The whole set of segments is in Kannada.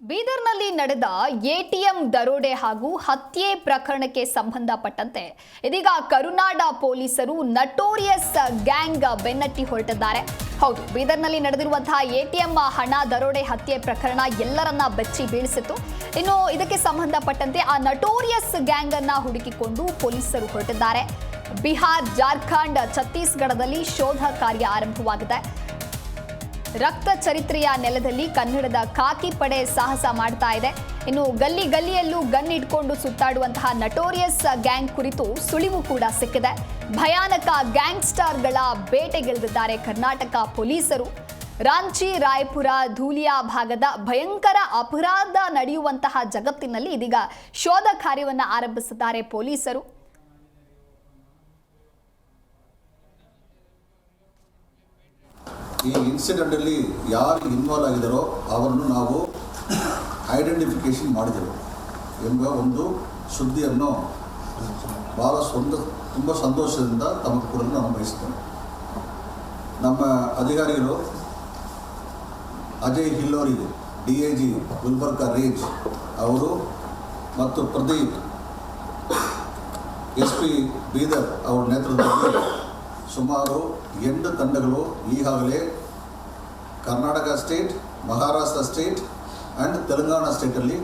ಬೀದರ್ನಲ್ಲಿ ನಡೆದ ಎಟಿಎಂ ದರೋಡೆ ಹಾಗೂ ಹತ್ಯೆ ಪ್ರಕರಣಕ್ಕೆ ಸಂಬಂಧಪಟ್ಟಂತೆ ಇದೀಗ ಕರುನಾಡ ಪೊಲೀಸರು ನಟೋರಿಯಸ್ ಗ್ಯಾಂಗ್ ಬೆನ್ನಟ್ಟಿ ಹೊರಟಿದ್ದಾರೆ. ಹೌದು, ಬೀದರ್ನಲ್ಲಿ ನಡೆದಿರುವಂತಹ ಎಟಿಎಂ ಹಣ ದರೋಡೆ ಹತ್ಯೆ ಪ್ರಕರಣ ಎಲ್ಲರನ್ನ ಬೆಚ್ಚಿ ಬೀಳಿಸಿತು ಇನ್ನು ಇದಕ್ಕೆ ಸಂಬಂಧಪಟ್ಟಂತೆ ಆ ನಟೋರಿಯಸ್ ಗ್ಯಾಂಗ್ ಅನ್ನ ಹುಡುಕಿಕೊಂಡು ಪೊಲೀಸರು ಹೊರಟಿದ್ದಾರೆ. ಬಿಹಾರ್, ಜಾರ್ಖಂಡ್, ಛತ್ತೀಸ್ಗಢದಲ್ಲಿ ಶೋಧ ಕಾರ್ಯ ಆರಂಭವಾಗಿದೆ. ರಕ್ತ ಚರಿತ್ರೆಯ ನೆಲದಲ್ಲಿ ಕನ್ನಡದ ಖಾಕಿ ಪಡೆ ಸಾಹಸ ಮಾಡ್ತಾ ಇದೆ. ಇನ್ನು ಗಲ್ಲಿ ಗಲ್ಲಿಯಲ್ಲೂ ಗನ್ ಇಟ್ಕೊಂಡು ಸುತ್ತಾಡುವಂತಹ ನಟೋರಿಯಸ್ ಗ್ಯಾಂಗ್ ಕುರಿತು ಸುಳಿವು ಕೂಡ ಸಿಕ್ಕಿದೆ. ಭಯಾನಕ ಗ್ಯಾಂಗ್ಸ್ಟರ್ಗಳ ಬೇಟೆಗೆಳೆದಿದ್ದಾರೆ ಕರ್ನಾಟಕ ಪೊಲೀಸರು. ರಾಂಚಿ, ರಾಯಪುರ ಧೂಲಿಯಾ ಭಾಗದ ಭಯಂಕರ ಅಪರಾಧ ನಡೆಯುವಂತಹ ಜಗತ್ತಿನಲ್ಲಿ ಇದೀಗ ಶೋಧ ಕಾರ್ಯವನ್ನು ಆರಂಭಿಸಿದ್ದಾರೆ ಪೊಲೀಸರು. ಈ ಇನ್ಸಿಡೆಂಟಲ್ಲಿ ಯಾರು ಇನ್ವಾಲ್ವ್ ಆಗಿದ್ದಾರೋ ಅವರನ್ನು ನಾವು ಐಡೆಂಟಿಫಿಕೇಶನ್ ಮಾಡಿದೆವು ಎಂಬ ಒಂದು ಸುದ್ದಿಯನ್ನು ಭಾಳ ಸ್ವಂತ ತುಂಬ ಸಂತೋಷದಿಂದ ತಮಗೆ ಕೊಡಲು ನಾನು ಬಯಸ್ತೇನೆ. ನಮ್ಮ ಅಧಿಕಾರಿಗಳು Ajay Hillori D A G Gulbarga range ಅವರು ಮತ್ತು ಪ್ರದೀಪ್ ಎಸ್ ಪಿ ಬೀದರ್ ಅವರ ನೇತೃತ್ವದಲ್ಲಿ ಸುಮಾರು ಎಂಟು ತಂಡಗಳು ಈಗಾಗಲೇ Karnataka state Maharashtra state and Telangana ಸ್ಟೇಟಲ್ಲಿ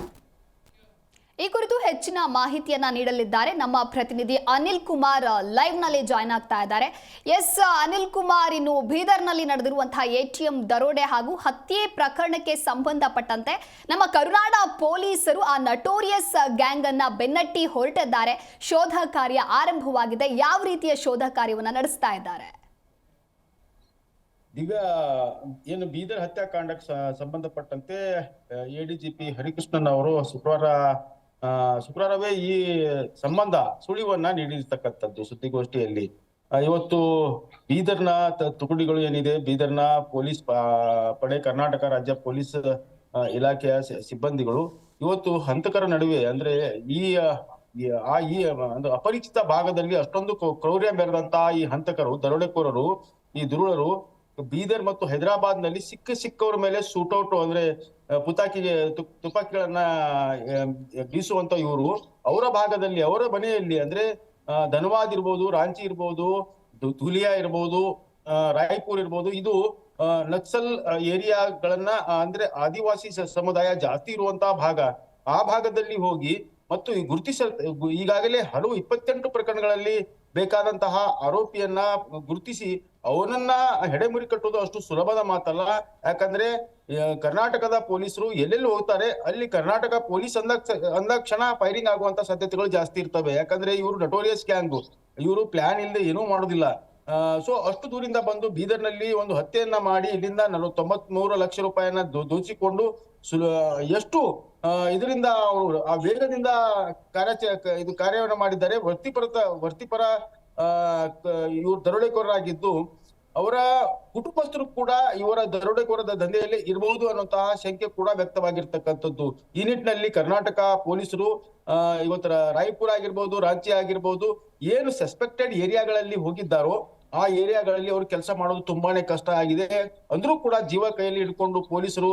ಈ ಕುರಿತು ಹೆಚ್ಚಿನ ಮಾಹಿತಿಯನ್ನ ನೀಡಲಿದ್ದಾರೆ ನಮ್ಮ ಪ್ರತಿನಿಧಿ ಅನಿಲ್ ಕುಮಾರ್ ಲೈವ್ನಲ್ಲಿ ಜಾಯ್ನ್ ಆಗ್ತಾ ಇದ್ದಾರೆ. ಎಸ್ ಅನಿಲ್ ಕುಮಾರ್, ಇನ್ನು ಬೀದರ್ನಲ್ಲಿ ನಡೆದಿರುವಂತಹ ಎಟಿಎಂ ದರೋಡೆ ಹಾಗೂ ಹತ್ಯೆ ಪ್ರಕರಣಕ್ಕೆ ಸಂಬಂಧಪಟ್ಟಂತೆ ನಮ್ಮ ಕರುನಾಡ ಪೊಲೀಸರು ಆ ನಟೋರಿಯಸ್ ಗ್ಯಾಂಗ್ ಅನ್ನ ಬೆನ್ನಟ್ಟಿ ಹೊರಟಿದ್ದಾರೆ. ಶೋಧ ಕಾರ್ಯ ಆರಂಭವಾಗಿದೆ. ಯಾವ ರೀತಿಯ ಶೋಧ ಕಾರ್ಯವನ್ನು ನಡೆಸ್ತಾ ಇದ್ದಾರೆ? ಈಗ, ಏನು ಬೀದರ್ ಹತ್ಯಾಕಾಂಡಕ್ಕೆ ಸಂಬಂಧಪಟ್ಟಂತೆ ಎಡಿಜಿಪಿ ಹರಿಕೃಷ್ಣನ್ ಅವರು ಶುಕ್ರವಾರ ಶುಕ್ರವಾರವೇ ಈ ಸಂಬಂಧ ಸುಳಿವನ್ನ ನೀಡಿರ್ತಕ್ಕಂಥದ್ದು ಸುದ್ದಿಗೋಷ್ಠಿಯಲ್ಲಿ. ಇವತ್ತು ಬೀದರ್ನ ತುಕಡಿಗಳು ಏನಿದೆ? ಬೀದರ್ನ ಪೊಲೀಸ್ ಪಡೆ ಕರ್ನಾಟಕ ರಾಜ್ಯ ಪೊಲೀಸ್ ಇಲಾಖೆಯ ಸಿಬ್ಬಂದಿಗಳು ಇವತ್ತು ಹಂತಕರ ನಡುವೆ ಅಂದ್ರೆ ಈ ಆ, ಈ ಒಂದು ಅಪರಿಚಿತ ಭಾಗದಲ್ಲಿ ಅಷ್ಟೊಂದು ಕ್ರೌ- ಕ್ರೌರ್ಯ ಮೆರೆದಂತಹ ಈ ಹಂತಕರು ದರೋಡೆಕೋರರು ಈ ದುರುಳರು ಬೀದರ್ ಮತ್ತು ಹೈದರಾಬಾದ್ನಲ್ಲಿ ಸಿಕ್ಕ ಸಿಕ್ಕವ್ರ ಮೇಲೆ ಸೂಟೌಟ್ ಅಂದ್ರೆ ತು- ತುಪಾಕಿಗಳನ್ನ ಬೀಸುವಂತ ಇವರು, ಅವರ ಭಾಗದಲ್ಲಿ, ಅವರ ಮನೆಯಲ್ಲಿ, ಅಂದ್ರೆ ಧನವಾದ್ ಇರ್ಬೋದು, ರಾಂಚಿ ಇರ್ಬೋದು ಧುಲಿಯಾ ಇರ್ಬೋದು ರಾಯ್ಪುರ್ ಇರ್ಬೋದು, ಇದು ನಕ್ಸಲ್ ಏರಿಯಾಗಳನ್ನ ಅಂದ್ರೆ, ಆದಿವಾಸಿ ಸಮುದಾಯ ಜಾಸ್ತಿ ಇರುವಂತಹ ಭಾಗ. ಆ ಭಾಗದಲ್ಲಿ ಹೋಗಿ, ಮತ್ತು ಗುರುತಿಸ, ಈಗಾಗಲೇ ಹಲವು ಇಪ್ಪತ್ತೆಂಟು ಪ್ರಕರಣಗಳಲ್ಲಿ ಬೇಕಾದಂತಹ ಆರೋಪಿಯನ್ನ ಗುರುತಿಸಿ ಅವನನ್ನ ಹೆಡೆಮುರಿ ಕಟ್ಟುವುದು ಅಷ್ಟು ಸುಲಭದ ಮಾತಲ್ಲ. ಯಾಕಂದ್ರೆ ಕರ್ನಾಟಕದ ಪೊಲೀಸರು ಎಲ್ಲೆಲ್ಲಿ ಹೋಗ್ತಾರೆ, ಅಲ್ಲಿ ಕರ್ನಾಟಕ ಪೊಲೀಸ್ ಅಂದ ಕ್ಷಣ ಫೈರಿಂಗ್ ಆಗುವಂತ ಸಾಧ್ಯತೆಗಳು ಜಾಸ್ತಿ ಇರ್ತವೆ. ಯಾಕಂದ್ರೆ, ಇವರು ನಟೋರಿಯಸ್ ಗ್ಯಾಂಗ್ ಇವರು ಪ್ಲಾನ್ ಇಲ್ಲದೆ ಏನೂ ಮಾಡೋದಿಲ್ಲ. ಸೊ ಅಷ್ಟು ದೂರಿಂದ ಬಂದು ಬೀದರ್ನಲ್ಲಿ ಒಂದು ಹತ್ಯೆಯನ್ನ ಮಾಡಿ ಇಲ್ಲಿಂದ ನಲವತ್ ತೊಂಬತ್ ಮೂರು ಲಕ್ಷ ರೂಪಾಯಿಯನ್ನ ದೋಚಿಕೊಂಡು ಸುಲ, ಎಷ್ಟು ಇದರಿಂದ ಅವರು, ಆ ವೇಗದಿಂದ ಕಾರ್ಯಾಚ ಇದು ಕಾರ್ಯವನ್ನು ಮಾಡಿದ್ದಾರೆ. ವೃತ್ತಿಪರ, ಆ ಇವರು ದರೋಡೆಕೋರರಾಗಿದ್ದು, ಅವರ ಕುಟುಂಬಸ್ಥರು ಕೂಡ ಇವರ ದರೋಡೆಕೋರದ ದಂಧೆಯಲ್ಲಿ ಇರಬಹುದು ಅನ್ನುವಂತಹ ಶಂಕೆ ಕೂಡ ವ್ಯಕ್ತವಾಗಿರ್ತಕ್ಕಂಥದ್ದು. ಈ ನಿಟ್ಟಿನಲ್ಲಿ ಕರ್ನಾಟಕ ಪೊಲೀಸರು ಇವತ್ತರ ರಾಯ್ಪುರ ಆಗಿರ್ಬೋದು, ರಾಂಚಿ ಆಗಿರ್ಬೋದು, ಏನು ಸಸ್ಪೆಕ್ಟೆಡ್ ಏರಿಯಾಗಳಲ್ಲಿ ಹೋಗಿದ್ದಾರೋ ಆ ಏರಿಯಾಗಳಲ್ಲಿ ಅವರು ಕೆಲಸ ಮಾಡೋದು ತುಂಬಾನೇ ಕಷ್ಟ ಆಗಿದೆ. ಅಂದ್ರೂ ಕೂಡ ಜೀವ ಕೈಯಲ್ಲಿ ಹಿಡ್ಕೊಂಡು ಪೊಲೀಸರು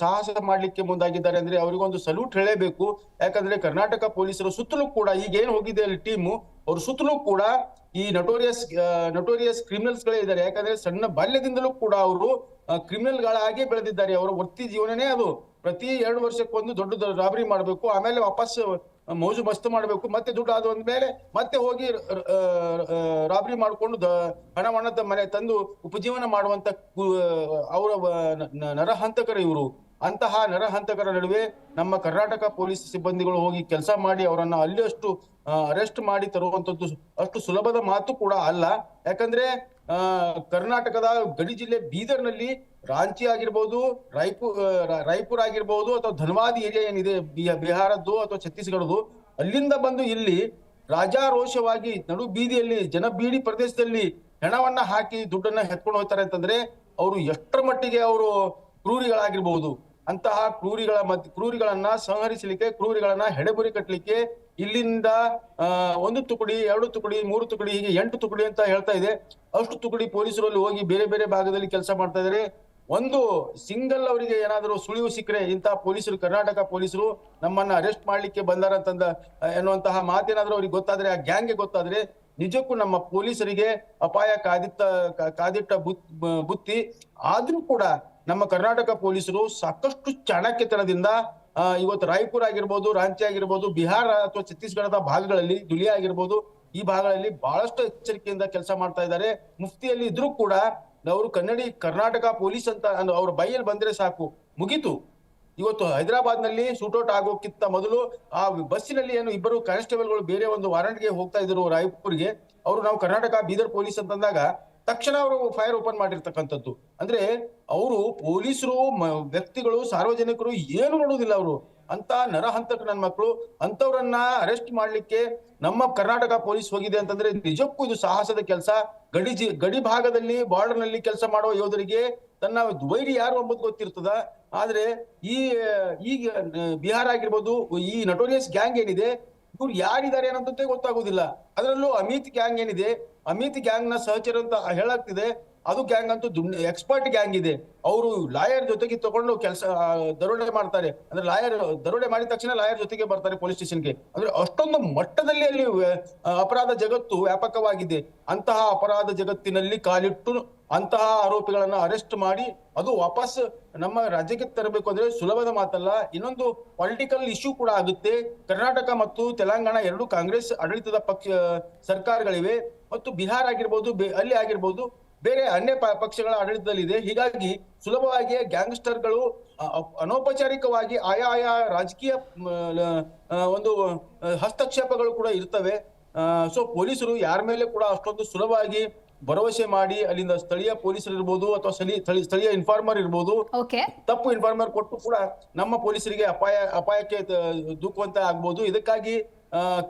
ಸಾಹಸ ಮಾಡ್ಲಿಕ್ಕೆ ಮುಂದಾಗಿದ್ದಾರೆ ಅಂದ್ರೆ ಅವರಿಗೊಂದು ಸಲ್ಯೂಟ್ ಹೇಳಬೇಕು. ಯಾಕಂದ್ರೆ ಕರ್ನಾಟಕ ಪೊಲೀಸರು ಸುತ್ತಲೂ ಕೂಡ ಈಗ ಏನ್ ಹೋಗಿದೆ ಅಲ್ಲಿ ಟೀಮು ಅವ್ರ ಸುತ್ತಲೂ ಕೂಡ ಈ ನಟೋರಿಯಸ್ ನಟೋರಿಯಸ್ ಕ್ರಿಮಿನಲ್ಸ್ ಗಳೇ ಇದ್ದಾರೆ. ಯಾಕಂದ್ರೆ ಸಣ್ಣ ಬಾಲ್ಯದಿಂದಲೂ ಕೂಡ ಅವರು ಕ್ರಿಮಿನಲ್ ಗಳಾಗಿ ಬೆಳೆದಿದ್ದಾರೆ. ಅವರ ವೃತ್ತಿ ಜೀವನನೇ ಅದು. ಪ್ರತಿ ಎರಡು ವರ್ಷಕ್ಕೊಂದು ದೊಡ್ಡ ರಾಬರಿ ಮಾಡಬೇಕು. ಆಮೇಲೆ ವಾಪಸ್ ಮೌಜು ಮಸ್ತು ಮಾಡಬೇಕು, ಮತ್ತೆ ದುಡ್ಡು ಆದ ಮೇಲೆ ಮತ್ತೆ ಹೋಗಿ ರಾಬರಿ ಮಾಡ್ಕೊಂಡು ಹಣವನ್ನ ಮನೆ ತಂದು ಉಪಜೀವನ ಮಾಡುವಂತ ಅವರ ನರಹಂತಕರು ಇವರು. ಅಂತಹ ನರಹಂತಕರ ನಡುವೆ ನಮ್ಮ ಕರ್ನಾಟಕ ಪೊಲೀಸ್ ಸಿಬ್ಬಂದಿಗಳು ಹೋಗಿ ಕೆಲಸ ಮಾಡಿ ಅವರನ್ನ ಅಲ್ಲಿ ಅಷ್ಟು ಅರೆಸ್ಟ್ ಮಾಡಿ ತರುವಂತದ್ದು ಅಷ್ಟು ಸುಲಭದ ಮಾತು ಕೂಡ ಅಲ್ಲ. ಯಾಕಂದ್ರೆ ಕರ್ನಾಟಕದ ಗಡಿ ಜಿಲ್ಲೆ ಬೀದರ್ನಲ್ಲಿ ರಾಂಚಿ ಆಗಿರ್ಬೋದು ರಾಯ್ಪುರ್ ರಾಯ್ಪುರ್ ಆಗಿರ್ಬೋದು ಅಥವಾ ಧನ್ವಾದ್ ಏರಿಯಾ ಏನಿದೆ ಬಿಹಾರದ್ದು ಅಥವಾ ಛತ್ತೀಸ್ಗಢದ್ದು, ಅಲ್ಲಿಂದ ಬಂದು ಇಲ್ಲಿ ರಾಜಾರೋಷವಾಗಿ ನಡು ಬೀದಿಯಲ್ಲಿ ಜನ ಬೀಡಿ ಪ್ರದೇಶದಲ್ಲಿ ಹೆಣವನ್ನ ಹಾಕಿ ದುಡ್ಡನ್ನ ಹೆತ್ಕೊಂಡು ಹೋಗ್ತಾರೆ ಅಂತಂದ್ರೆ ಅವರು ಎಷ್ಟರ ಮಟ್ಟಿಗೆ ಅವರು ಕ್ರೂರಿಗಳಾಗಿರ್ಬಹುದು ಅಂತಹ ಕ್ರೂರಿಗಳ ಮಧ್ಯ ಕ್ರೂರಿಗಳನ್ನ ಸಂಹರಿಸಲಿಕ್ಕೆ, ಕ್ರೂರಿಗಳನ್ನ ಹೆಡೆಬುರಿ ಕಟ್ಟಲಿಕ್ಕೆ ಇಲ್ಲಿಂದ ಒಂದು ತುಕಡಿ, ಎರಡು ತುಕಡಿ, ಮೂರು ತುಕಡಿ, ಹೀಗೆ ಎಂಟು ತುಕಡಿ ಅಂತ ಹೇಳ್ತಾ ಇದೆ. ಅಷ್ಟು ತುಕಡಿ ಪೊಲೀಸರು ಅಲ್ಲಿ ಹೋಗಿ ಬೇರೆ ಬೇರೆ ಭಾಗದಲ್ಲಿ ಕೆಲಸ ಮಾಡ್ತಾ ಇದಾರೆ. ಒಂದು ಸಿಂಗಲ್ ಅವರಿಗೆ ಏನಾದರೂ ಸುಳಿವು ಸಿಕ್ಕರೆ ಇಂತಹ ಪೊಲೀಸರು, ಕರ್ನಾಟಕ ಪೊಲೀಸರು ನಮ್ಮನ್ನ ಅರೆಸ್ಟ್ ಮಾಡ್ಲಿಕ್ಕೆ ಬಂದಾರ ಅಂತಂದ ಎನ್ನುವಂತಹ ಮಾತೇನಾದ್ರೂ ಅವ್ರಿಗೆ ಗೊತ್ತಾದ್ರೆ, ಆ ಗ್ಯಾಂಗ್ಗೆ ಗೊತ್ತಾದ್ರೆ ನಿಜಕ್ಕೂ ನಮ್ಮ ಪೊಲೀಸರಿಗೆ ಅಪಾಯ ಕಾದಿತ್ತ ಕಾದಿಟ್ಟ ಬುತ್- ಬುತ್ತಿ. ಆದ್ರೂ ಕೂಡ ನಮ್ಮ ಕರ್ನಾಟಕ ಪೊಲೀಸರು ಸಾಕಷ್ಟು ಚಾಣಕ್ಯತನದಿಂದ ಇವತ್ತು ರಾಯ್ಪುರ್ ಆಗಿರ್ಬೋದು, ರಾಂಚಿ ಆಗಿರ್ಬೋದು, ಬಿಹಾರ ಅಥವಾ ಛತ್ತೀಸ್ಗಢದ ಭಾಗಗಳಲ್ಲಿ ದುಲಿಯಾ ಆಗಿರ್ಬೋದು, ಈ ಭಾಗಗಳಲ್ಲಿ ಬಹಳಷ್ಟು ಎಚ್ಚರಿಕೆಯಿಂದ ಕೆಲಸ ಮಾಡ್ತಾ ಇದ್ದಾರೆ. ಮುಫ್ತಿಯಲ್ಲಿ ಇದ್ರೂ ಕೂಡ ಅವರು ಕನ್ನಡಿ, ಕರ್ನಾಟಕ ಪೊಲೀಸ್ ಅಂತ ಅವ್ರ ಬೈಯಲ್ಲಿ ಬಂದ್ರೆ ಸಾಕು. ಮುಗೀತು. ಇವತ್ತು ಹೈದರಾಬಾದ್ನಲ್ಲಿ ಶೂಟೌಟ್ ಆಗೋಕ್ಕಿಂತ ಮೊದಲು ಆ ಬಸ್ಸಿನಲ್ಲಿ ಏನು ಇಬ್ಬರು ಕಾನ್ಸ್ಟೇಬಲ್ಗಳು ಬೇರೆ ಒಂದು ವಾರಂಟ್ಗೆ ಹೋಗ್ತಾ ಇದ್ರು ರಾಯಪುರ್ಗೆ. ಅವರು ನಾವು ಕರ್ನಾಟಕ ಬೀದರ್ ಪೊಲೀಸ್ ಅಂತಂದಾಗ ತಕ್ಷಣ ಅವರು ಫೈರ್ ಓಪನ್ ಮಾಡಿರ್ತಕ್ಕಂಥದ್ದು. ಅಂದ್ರೆ ಅವರು ಪೊಲೀಸರು ವ್ಯಕ್ತಿಗಳು, ಸಾರ್ವಜನಿಕರು ಏನು ನೋಡುವುದಿಲ್ಲ ಅವರು. ಅಂತ ನರಹಂತಕ ನನ್ನ ಮಕ್ಕಳು ಅಂತವ್ರನ್ನ ಅರೆಸ್ಟ್ ಮಾಡ್ಲಿಕ್ಕೆ ನಮ್ಮ ಕರ್ನಾಟಕ ಪೊಲೀಸ್ ಹೋಗಿದೆ ಅಂತಂದ್ರೆ ನಿಜಕ್ಕೂ ಇದು ಸಾಹಸದ ಕೆಲಸ. ಗಡಿ ಗಡಿ ಭಾಗದಲ್ಲಿ ಬಾರ್ಡರ್ನಲ್ಲಿ ಕೆಲಸ ಮಾಡುವ ಯೋಧರಿಗೆ ತನ್ನ ವೈರಿ ಯಾರು ಎಂಬುದು ಗೊತ್ತಿರ್ತದ. ಆದ್ರೆ ಈ ಈಗ ಬಿಹಾರ ಆಗಿರ್ಬೋದು, ಈ ನಟೋರಿಯಸ್ ಗ್ಯಾಂಗ್ ಏನಿದೆ, ಇವ್ರು ಯಾರಿದ್ದಾರೆ ಅನ್ನೋದಂತೆ ಗೊತ್ತಾಗೋದಿಲ್ಲ. ಅದರಲ್ಲೂ ಅಮಿತ್ ಗ್ಯಾಂಗ್ ಏನಿದೆ ಅಮಿತ್ ಗ್ಯಾಂಗ್ನ ಸಹಚರ ಅಂತ ಹೇಳಾಗ್ತಿದೆ. ಅದು ಗ್ಯಾಂಗ್ ಅಂತೂ ಎಕ್ಸ್ಪರ್ಟ್ ಗ್ಯಾಂಗ್ ಇದೆ. ಅವರು ಲಾಯರ್ ಜೊತೆಗೆ ತಗೊಂಡು ಕೆಲಸ ದರೋಡೆ ಮಾಡ್ತಾರೆ. ಅಂದ್ರೆ ಲಾಯರ್ ದರೋಡೆ ಮಾಡಿದ ತಕ್ಷಣ ಲಾಯರ್ ಜೊತೆಗೆ ಬರ್ತಾರೆ ಪೊಲೀಸ್ ಸ್ಟೇಷನ್ಗೆ ಅಂದ್ರೆ ಅಷ್ಟೊಂದು ಮಟ್ಟದಲ್ಲಿ ಅಲ್ಲಿ ಅಪರಾಧ ಜಗತ್ತು ವ್ಯಾಪಕವಾಗಿದೆ. ಅಂತಹ ಅಪರಾಧ ಜಗತ್ತಿನಲ್ಲಿ ಕಾಲಿಟ್ಟು ಅಂತಹ ಆರೋಪಿಗಳನ್ನ ಅರೆಸ್ಟ್ ಮಾಡಿ, ಅದು ವಾಪಸ್ ನಮ್ಮ ರಾಜ್ಯಕ್ಕೆ ತರಬೇಕು ಅಂದ್ರೆ ಸುಲಭದ ಮಾತಲ್ಲ. ಇನ್ನೊಂದು ಪೊಲಿಟಿಕಲ್ ಇಶ್ಯೂ ಕೂಡ ಆಗುತ್ತೆ. ಕರ್ನಾಟಕ ಮತ್ತು ತೆಲಂಗಾಣ ಎರಡು ಕಾಂಗ್ರೆಸ್ ಆಡಳಿತದ ಪಕ್ಷ, ಸರ್ಕಾರಗಳಿವೆ. ಮತ್ತು ಬಿಹಾರ ಆಗಿರ್ಬೋದು ಅಲ್ಲಿ ಆಗಿರ್ಬೋದು ಬೇರೆ ಅನ್ಯ ಪಕ್ಷಗಳ ಆಡಳಿತದಲ್ಲಿದೆ. ಹೀಗಾಗಿ ಸುಲಭವಾಗಿ ಗ್ಯಾಂಗ್ಸ್ಟರ್ಗಳು ಅನೌಪಚಾರಿಕವಾಗಿ ಆಯಾ ಆಯಾ ರಾಜಕೀಯ ಒಂದು ಹಸ್ತಕ್ಷೇಪಗಳು ಕೂಡ ಇರ್ತವೆ. ಸೊ ಪೊಲೀಸರು ಯಾರ ಮೇಲೆ ಕೂಡ ಅಷ್ಟೊಂದು ಸುಲಭವಾಗಿ ಭರವಸೆ ಮಾಡಿ ಅಲ್ಲಿಂದ ಸ್ಥಳೀಯ ಪೊಲೀಸರು ಇರ್ಬೋದು ಅಥವಾ ಸ್ಥಳೀಯ ಇನ್ಫಾರ್ಮರ್ ಇರ್ಬೋದು ಓಕೆ. ತಪ್ಪು ಇನ್ಫಾರ್ಮರ್ ಕೊಟ್ಟು ಕೂಡ ನಮ್ಮ ಪೊಲೀಸರಿಗೆ ಅಪಾಯ ಅಪಾಯಕ್ಕೆ ದೂಕುವಂತ ಆಗ್ಬೋದು. ಇದಕ್ಕಾಗಿ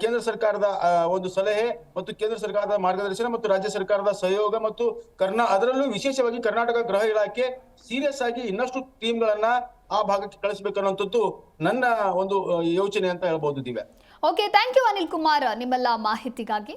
ಕೇಂದ್ರ ಸರ್ಕಾರದ ಒಂದು ಸಲಹೆ ಮತ್ತು ಕೇಂದ್ರ ಸರ್ಕಾರದ ಮಾರ್ಗದರ್ಶನ ಮತ್ತು ರಾಜ್ಯ ಸರ್ಕಾರದ ಸಹಯೋಗ ಮತ್ತು ಕರ್ನಾ, ಅದರಲ್ಲೂ ವಿಶೇಷವಾಗಿ ಕರ್ನಾಟಕ ಗೃಹ ಇಲಾಖೆ ಸೀರಿಯಸ್ ಆಗಿ ಇನ್ನಷ್ಟು ಟೀಮ್ಗಳನ್ನ ಆ ಭಾಗಕ್ಕೆ ಕಳಿಸಬೇಕನ್ನುವಂಥದ್ದು ನನ್ನ ಒಂದು ಯೋಚನೆ ಅಂತ ಹೇಳ್ಬಹುದು Divya. Okay thank you Anil Kumar, ನಿಮ್ಮೆಲ್ಲ ಮಾಹಿತಿಗಾಗಿ.